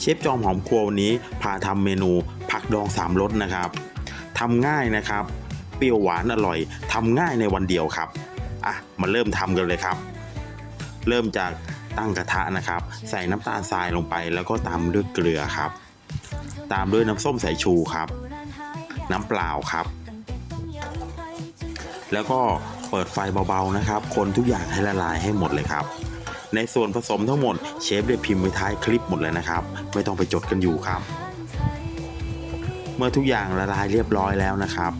เชฟจอมหอมครัววันนี้พาทำเมนูผักดองสามรสนะครับทำง่ายนะครับ เปรี้ยวหวานอร่อยทำง่ายในวันเดียวครับอะมาเริ่มทำกันเลยครับ เริ่มจากตั้งกระทะนะครับ ใส่น้ำตาลทรายลงไป แล้วก็ตามด้วยเกลือครับ ตามด้วยน้ำส้มสายชูครับ น้ำเปล่าครับ แล้วก็เปิดไฟเบาๆนะครับ คนทุกอย่างให้ละลายให้หมดเลยครับ ในส่วนผสมทั้งหมดเชฟได้พิมพ์ไว้ท้ายคลิปหมดเลยนะครับ ไม่ต้องไปจดกันอยู่ครับ เมื่อทุกอย่างละลายเรียบร้อยแล้วนะครับ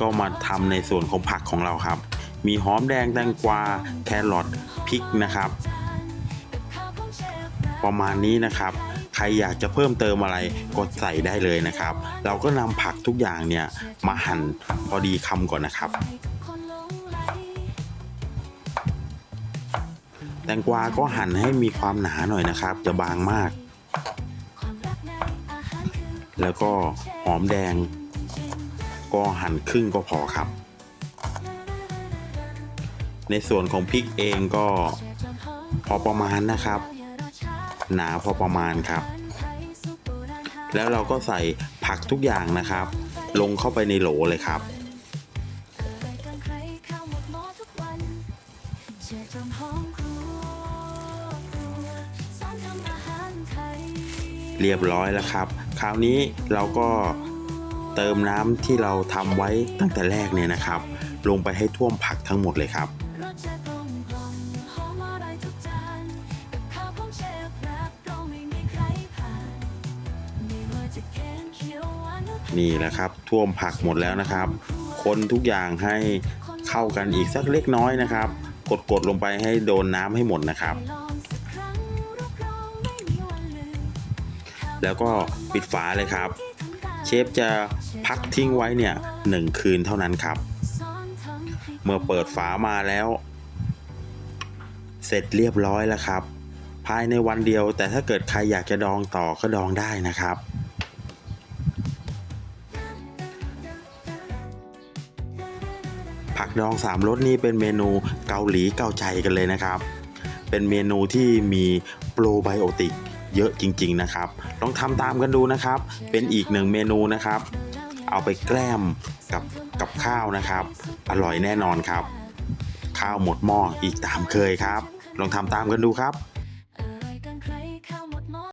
ก็มาทำในส่วนของผักของเราครับ มีหอมแดงแตงกวาแครอทพริกนะครับ ประมาณนี้นะครับใครอยากจะเพิ่มเติมอะไรก็ใส่ได้เลยนะครับ เราก็นำผักทุกอย่างเนี่ยมาหั่นพอดีคำก่อนนะครับ แตงกวาก็หั่นให้มีความหนาหน่อยนะครับ จะบางมาก แล้วก็หอมแดง ก็หั่นครึ่งก็พอครับ ในส่วนของพริกเองก็พอประมาณนะครับ หนาพอประมาณครับ แล้วเราก็ใส่ผักทุกอย่างนะครับ ลงเข้าไปในโหลเลยครับ เรียบร้อยแล้วครับ คราวนี้เราก็เติมน้ำที่เราทำไว้ตั้งแต่แรกเนี่ยนะครับ ลงไปให้ท่วมผักทั้งหมดเลยครับ นี่แหละครับท่วมผักหมดแล้วนะครับ คนทุกอย่างให้เข้ากันอีกสักเล็กน้อยนะครับ กดๆลงไปให้โดนน้ำให้หมดนะครับ แล้วก็ปิดฝาเลยครับ เชฟจะพักทิ้งไว้เนี่ยหนึ่งคืนเท่านั้นครับ เมื่อเปิดฝามาแล้ว เสร็จเรียบร้อยแล้วครับ ภายในวันเดียวแต่ถ้าเกิดใครอยากจะดองต่อก็ดองได้นะครับผักดองสามรสนี่เป็นเมนูเกาหลีเกาใจกันเลยนะครับ เป็นเมนูที่มีโปรไบโอติก เยอะจริง ๆนะครับ ลองทำตามกันดูนะครับ เป็นอีกหนึ่งเมนูนะครับ เอาไปแกล้มกับกับข้าวนะครับ อร่อยแน่นอนครับ ข้าวหมดหม้ออีกตามเคยครับ ลองทำตามกันดูครับ